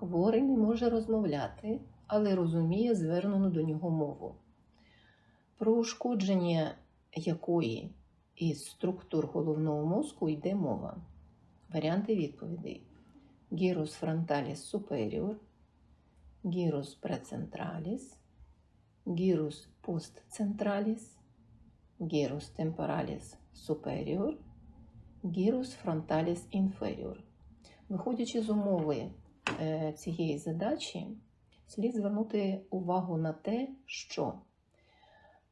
Хворий не може розмовляти, але розуміє звернену до нього мову. Про ушкодження якої із структур головного мозку йде мова. Варіанти відповідей: гірус frontalis superior, гірус precentralis, гірус postcentralis, гірус temporalis superior, гірус frontalis inferior. Виходячи з умови цієї задачі, слід звернути увагу на те, що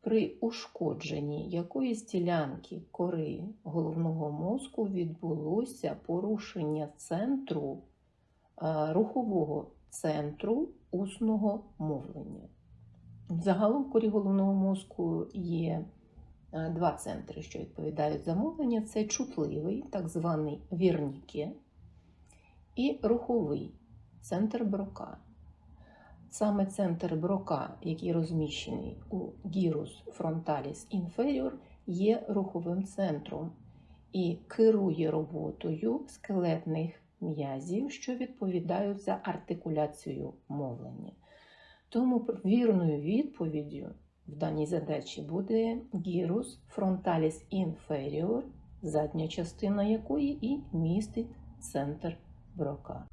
при ушкодженні якоїсь ділянки кори головного мозку відбулося порушення центру е, рухового центру усного мовлення. Загалом в корі головного мозку є е, два центри, що відповідають за мовлення: це чутливий, так званий вірніке, і руховий центр брока. Саме центр брока, який розміщений у гірус frontalis inferior, є руховим центром і керує роботою скелетних м'язів, що відповідають за артикуляцію мовлення. Тому вірною відповіддю в даній задачі буде гірус frontalis inferior, задня частина якої і містить центр брока.